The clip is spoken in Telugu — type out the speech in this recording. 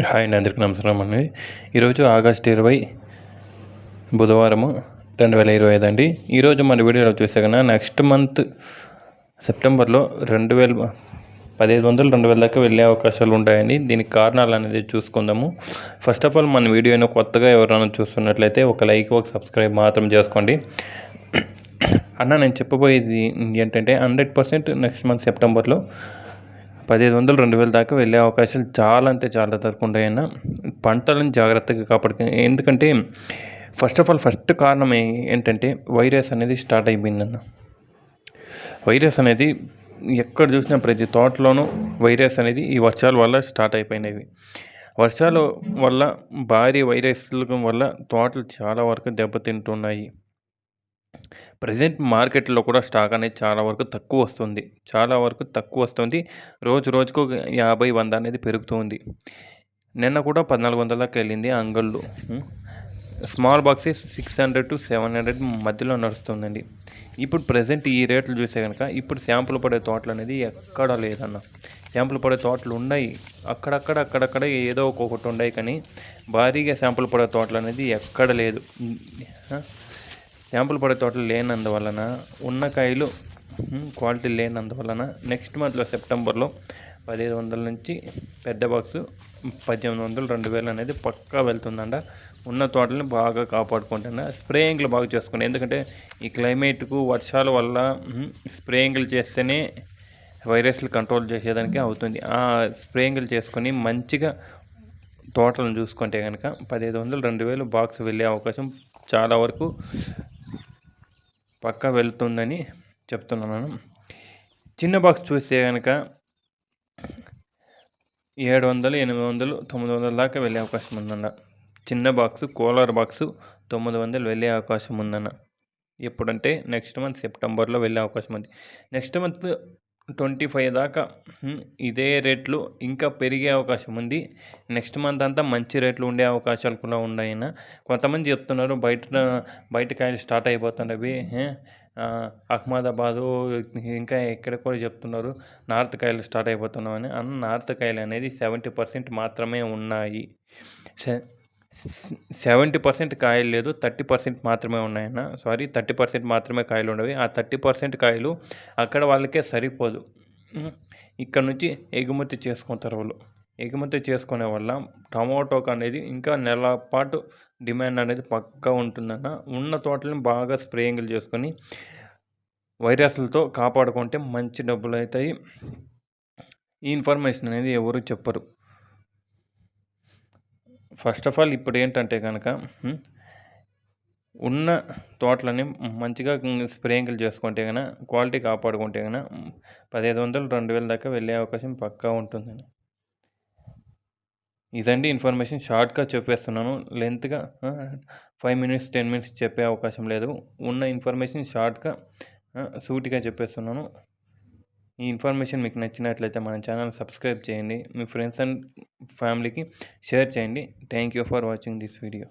హాయ్ అండి అందరికీ నమస్కారం అండి. ఈరోజు ఆగస్ట్ ఇరవై బుధవారము రెండు వేల ఇరవై ఐదు అండి. ఈరోజు మన వీడియోలో చూస్తే కన్నా నెక్స్ట్ మంత్ సెప్టెంబర్లో రెండు వేల పదిహేను వందలు రెండు వేల దాకా వెళ్ళే అవకాశాలు ఉంటాయండి. దీనికి కారణాలు అనేది చూసుకుందాము. ఫస్ట్ ఆఫ్ ఆల్ మన వీడియోని కొత్తగా ఎవరైనా చూస్తున్నట్లయితే ఒక లైక్ ఒక సబ్స్క్రైబ్ మాత్రం చేసుకోండి. అన్న నేను చెప్పబోయేది ఏంటంటే హండ్రెడ్ పర్సెంట్ నెక్స్ట్ మంత్ సెప్టెంబర్లో పదిహేను వందలు రెండు వేల దాకా వెళ్ళే అవకాశాలు చాలా అంటే చాలా తక్కువ ఉంటాయన్న పంటలను జాగ్రత్తగా కాపాడుకు ఎందుకంటే ఫస్ట్ ఆఫ్ ఆల్ ఫస్ట్ కారణం ఏంటంటే వైరస్ అనేది స్టార్ట్ అయిపోయిందన్న. వైరస్ అనేది ఎక్కడ చూసినా ప్రతి తోటలోనూ వైరస్ అనేది ఈ వర్షాల వల్ల స్టార్ట్ అయిపోయినవి. వర్షాల వల్ల భారీ వైరస్ల వల్ల తోటలు చాలా వరకు దెబ్బతింటున్నాయి. ప్రజెంట్ మార్కెట్లో కూడా స్టాక్ అనేది చాలా వరకు తక్కువ వస్తుంది. చాలా వరకు తక్కువ వస్తుంది. రోజు రోజుకు యాభై వంద అనేది పెరుగుతుంది. నిన్న కూడా పద్నాలుగు వందల దాకా వెళ్ళింది అంగళ్ళు. Small boxes six hundred to seven hundred మధ్యలో నడుస్తుందండి. ఇప్పుడు ప్రజెంట్ ఈ రేట్లు చూసే కనుక ఇప్పుడు శాంపుల్ పడే తోటలు అనేది ఎక్కడా లేదన్న. శాంపుల్ పడే తోటలు ఉన్నాయి. అక్కడక్కడ అక్కడక్కడ ఏదో ఒక్కొక్కటి ఉన్నాయి కానీ భారీగా శాంపుల్ పడే తోటలు అనేది ఎక్కడ లేదు. శాంపుల్ పడే తోటలు లేనందువలన ఉన్న కాయలు క్వాలిటీ లేనందువలన నెక్స్ట్ మంత్లో సెప్టెంబర్లో పదిహేను వందల నుంచి పెద్ద బాక్సు పద్దెనిమిది వందలు రెండు వేలు అనేది పక్కా వెళ్తుందంట. ఉన్న తోటలను బాగా కాపాడుకుంటున్నా స్ప్రేయింగ్లు బాగా చేసుకోండి ఎందుకంటే ఈ క్లైమేట్కు వర్షాల వల్ల స్ప్రేయింగ్లు చేస్తేనే వైరస్లు కంట్రోల్ చేసేదానికి అవుతుంది. ఆ స్ప్రేయింగ్లు చేసుకొని మంచిగా తోటలను చూసుకుంటే కనుక పదిహేను వందలు రెండు వేలు బాక్స్ వెళ్ళే అవకాశం చాలా వరకు పక్కా వెళ్తుందని చెప్తున్నాను చిన్న బాక్స్ చూస్తే కనుక ఏడు వందలు ఎనిమిది వందలు తొమ్మిది వందల దాకా వెళ్ళే అవకాశం ఉందన్న. చిన్న బాక్సు కూలర్ బాక్సు తొమ్మిది వందలు వెళ్ళే అవకాశం ఉందన్న. ఎప్పుడంటే నెక్స్ట్ మంత్ సెప్టెంబర్లో వెళ్ళే అవకాశం ఉంది. నెక్స్ట్ మంత్ ట్వంటీ ఫైవ్ దాకా ఇదే రేట్లు ఇంకా పెరిగే అవకాశం ఉంది. నెక్స్ట్ మంత్ అంతా మంచి రేట్లు ఉండే అవకాశాలు కూడా ఉన్నాయన్న. కొంతమంది చెప్తున్నారు బయట బయట కాయలు స్టార్ట్ అయిపోతున్నవి అహ్మదాబాదు ఇంకా ఎక్కడ కూడా చెప్తున్నారు నార్త్ కాయలు స్టార్ట్ అయిపోతున్నామని. అన్న నార్త్ కాయలు అనేది సెవెంటీ పర్సెంట్ మాత్రమే ఉన్నాయి. సెవెంటీ పర్సెంట్ కాయలు లేదు థర్టీ పర్సెంట్ మాత్రమే ఉన్నాయన్న. సారీ థర్టీ పర్సెంట్ మాత్రమే కాయలు ఉండవి. ఆ థర్టీ పర్సెంట్ కాయలు అక్కడ వాళ్ళకే సరిపోదు. ఇక్కడ నుంచి ఎగుమతి చేసుకుంటారు వాళ్ళు. ఎగుమతి చేసుకునే వల్ల టమాటోకి అనేది ఇంకా నెల పాటు డిమాండ్ అనేది పక్కా ఉంటుందన్న. ఉన్న తోటలను బాగా స్ప్రేయింగ్లు చేసుకొని వైరస్లతో కాపాడుకుంటే మంచి డబ్బులు అవుతాయి ఈ ఇన్ఫర్మేషన్ అనేది ఎవరు చెప్పరు. ఫస్ట్ ఆఫ్ ఆల్ ఇప్పుడు ఏంటంటే కనుక ఉన్న తోటలని మంచిగా స్ప్రేయింగ్లు చేసుకుంటే కనుక క్వాలిటీ కాపాడుకుంటే కనుక పదిహేను వందలు రెండు వేల దాకా వెళ్ళే అవకాశం పక్కా ఉంటుందని ఇదండి ఇన్ఫర్మేషన్ షార్ట్గా చెప్పేస్తున్నాను. లెంత్గా ఫైవ్ మినిట్స్ టెన్ మినిట్స్ చెప్పే అవకాశం లేదు. ఉన్న ఇన్ఫర్మేషన్ షార్ట్గా సూటిగా చెప్పేస్తున్నాను. ఈ ఇన్ఫర్మేషన్ మీకు నచ్చినట్లయితే మన ఛానల్ సబ్స్క్రైబ్ చేయండి. మీ ఫ్రెండ్స్ అండ్ ఫ్యామిలీకి షేర్ చేయండి. Thank you for watching this video.